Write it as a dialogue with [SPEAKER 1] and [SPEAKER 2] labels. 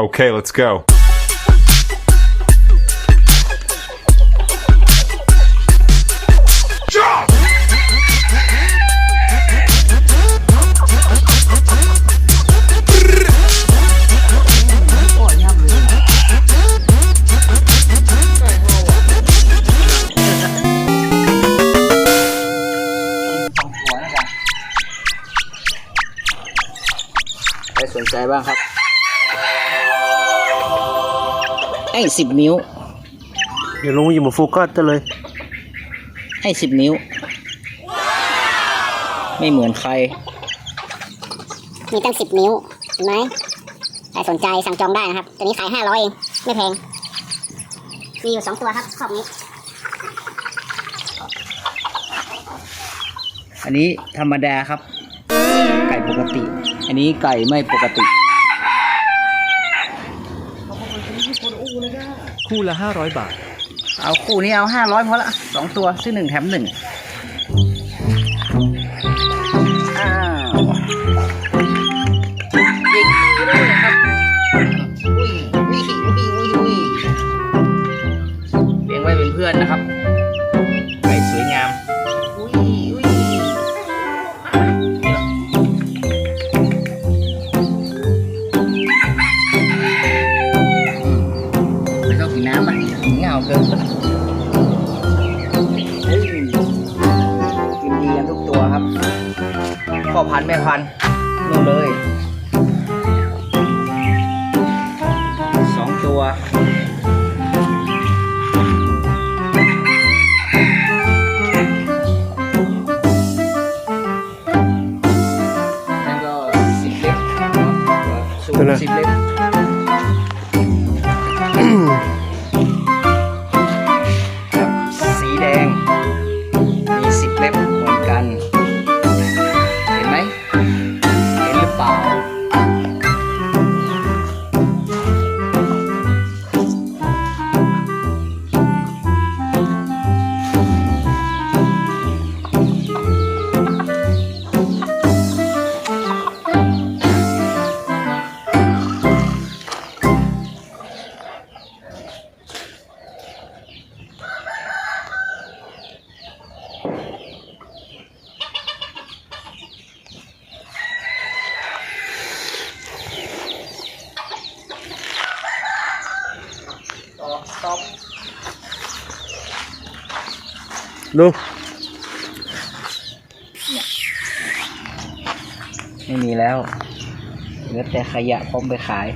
[SPEAKER 1] Okay, let's go.
[SPEAKER 2] ใครสนใจบ้างครับ ไอ้สิบนิ้ว
[SPEAKER 3] เดี๋ยวลุงหยิบมาโฟกัสจะเลย
[SPEAKER 2] ไอ้สิบนิ้ว ไม่เหมือนใคร
[SPEAKER 4] มีตั้งสิบนิ้วเห็นไหมใครสนใจสั่งจองได้นะครับ ตัวนี้ขายห้าร้อยเอง ไม่แพง มีอยู่สองตัวครับครอบนี้
[SPEAKER 2] อันนี้ธรรมดาครับ ไก่ปกติ อันนี้ไก่ไม่ปกติ
[SPEAKER 5] คู่ละ 500 บาท
[SPEAKER 2] เอาคู่นี้เอาห้าร้อยพอละสองตัวซื้อหนึ่งแถมหนึ่ง นน้ำอะเหงาเกินเฮ้ยกินดีกันทุกตัวครับพ่อพันธุ์แม่พันธุ์นู่นเลยสองตัวนั่นก็สิบเล็บสูง
[SPEAKER 3] ตัวไหน
[SPEAKER 2] สิบเล็บ ต่อสต็อป
[SPEAKER 3] ลุง
[SPEAKER 2] ไม่มีแล้วเหลือแต่ขยะพร้อมไปขาย